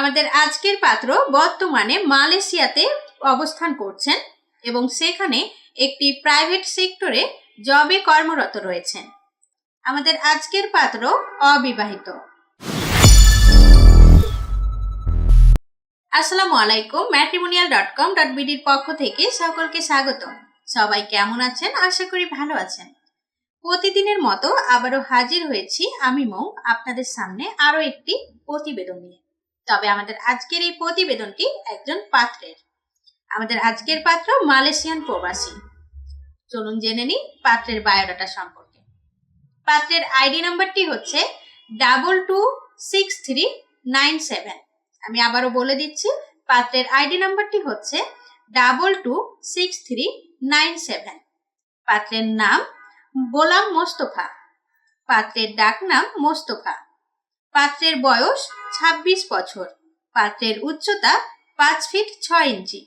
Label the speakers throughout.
Speaker 1: আমাদের আজকের পাত্র বর্তমানে মালয়েশিয়াতে অবস্থান করছেন এবং সেখানে একটি প্রাইভেট সেক্টরে জবে কর্মরত রয়েছেন। আমাদের আজকের পাত্র অবিবাহিত। আসসালামু আলাইকুম ম্যাট্রিমোনিয়াল ডট কম ডট বিডির পক্ষ থেকে সকলকে স্বাগতম। সবাই কেমন আছেন? আশা করি ভালো আছেন। প্রতিদিনের মতো আবারও হাজির হয়েছি আমি মৌ, আপনাদের সামনে আরও একটি প্রতিবেদন নিয়ে। তবে আমাদের আজকের এই প্রতিবেদনটি একজন পাত্রের। আমাদের আজকের পাত্র মালয়েশিয়ান প্রবাসী। চলুন জেনে নিই পাত্রের বায়োডাটা সম্পর্কে। পাত্রের আইডি নাম্বারটি হচ্ছে double two six three nine seven আমি আবারও বলে দিচ্ছি, পাত্রের আইডি নাম্বারটি হচ্ছে double two six three nine seven পাত্রের নাম গোলাম মোস্তফা। পাত্রের ডাক নাম মোস্তফা। পাত্রের বয়স ২৬ বছর। পাত্রের উচ্চতা পাঁচ ফিট ছয় ইঞ্চি।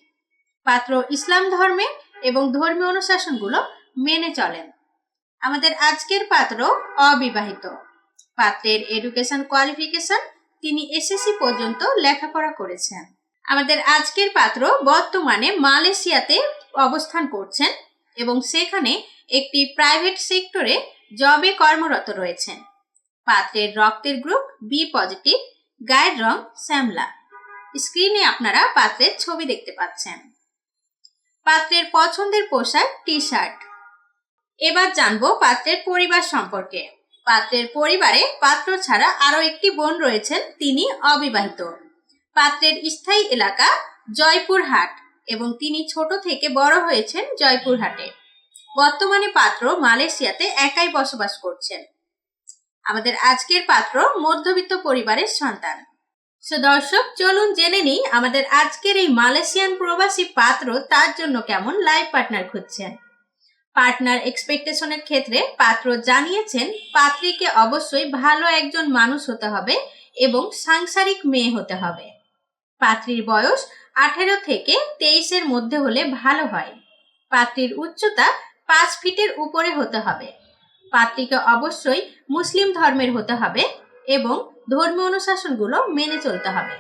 Speaker 1: পাত্র ইসলাম ধর্মে এবং ধর্মীয় অনুশাসনগুলো মেনে চলেন। আমাদের আজকের পাত্র অবিবাহিত। পাত্রের এডুকেশন কোয়ালিফিকেশন তিনি এসএসসি পর্যন্ত লেখাপড়া করেছেন। আমাদের আজকের পাত্র বর্তমানে মালয়েশিয়াতে অবস্থান করছেন এবং সেখানে একটি প্রাইভেট সেক্টরে জবে কর্মরত রয়েছেন। পাত্রের রক্তের গ্রুপ বি পজিটিভ গায়ের রং শ্যামলা। স্ক্রিনে আপনারা পাত্রের ছবি দেখতে পাচ্ছেন। পাত্রের পছন্দের পোশাক টি শার্ট এবার জানব পাত্রের পরিবার সম্পর্কে। পাত্রের পরিবারে পাত্র ছাড়া আরও একটি বোন রয়েছেন তিনি অবিবাহিত। পাত্রের স্থায়ী এলাকা জয়পুরহাট এবং তিনি ছোট থেকে বড় হয়েছেন জয়পুরহাটে। বর্তমানে পাত্র মালয়েশিয়াতে একাই বসবাস করছেন। আমাদের আজকের পাত্র মধ্যবিত্ত পরিবারের সন্তান। সো দর্শক, চলুন জেনে নিই আমাদের আজকের এই মালয়েশিয়ান প্রবাসী পাত্র তার জন্য কেমন লাইফ পার্টনার খুঁজছেন। পার্টনার এক্সপেকটেশনের ক্ষেত্রে পাত্র জানিয়েছেন, পাত্রীকে অবশ্যই ভালো একজন মানুষ হতে হবে এবং সাংসারিক মেয়ে হতে হবে। পাত্রীর বয়স আঠেরো থেকে তেইশের মধ্যে হলে ভালো হয়। পাত্রীর উচ্চতা পাঁচ ফিটের উপরে হতে হবে। পাত্রীকে অবশ্যই মুসলিম ধর্মের হতে হবে এবং ধর্মীয় অনুশাসনগুলো মেনে চলতে হবে।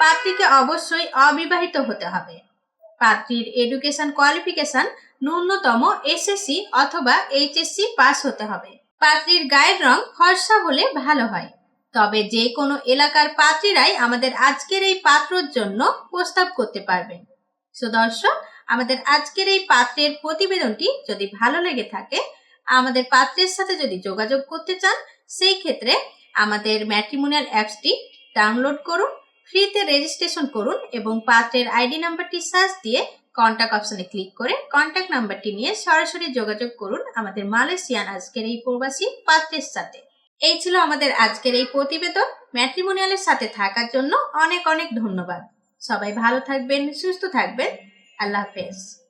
Speaker 1: পাত্রীকে অবশ্যই অবিবাহিত হতে হবে। পাত্রীর এডুকেশন কোয়ালিফিকেশন ন্যূনতম এসএসসি অথবা এইচএসসি পাস হতে হবে। পাত্রীর গায়ের রং ফর্সা হলে ভালো হয়। তবে যে কোনো এলাকার পাত্রীরাই আমাদের আজকের এই পাত্রর জন্য প্রস্তাব করতে পারবেন। সো দর্শক আমাদের আজকের এই পাত্রের প্রতিবেদনটি যদি ভালো লেগে থাকে আমাদের পাত্রের সাথে যদি যোগাযোগ করতে চান, সেই ক্ষেত্রে আমাদের ম্যাট্রিমোনিয়াল অ্যাপসটি ডাউনলোড করুন ফ্রিতে রেজিস্ট্রেশন করুন এবং পাত্রের আইডি নাম্বারটি সার্চ দিয়ে কন্ট্যাক্ট অপশনে ক্লিক করে কন্ট্যাক্ট নাম্বারটি নিয়ে সরাসরি যোগাযোগ করুন আমাদের মালয়েশিয়ান আজকের এই প্রবাসী পাত্রের সাথে। এই ছিল আমাদের আজকের এই প্রতিবেদন। ম্যাট্রিমোনিয়ালের সাথে থাকার জন্য অনেক অনেক ধন্যবাদ। সবাই ভালো থাকবেন, সুস্থ থাকবেন। আল্লাহ হাফেজ।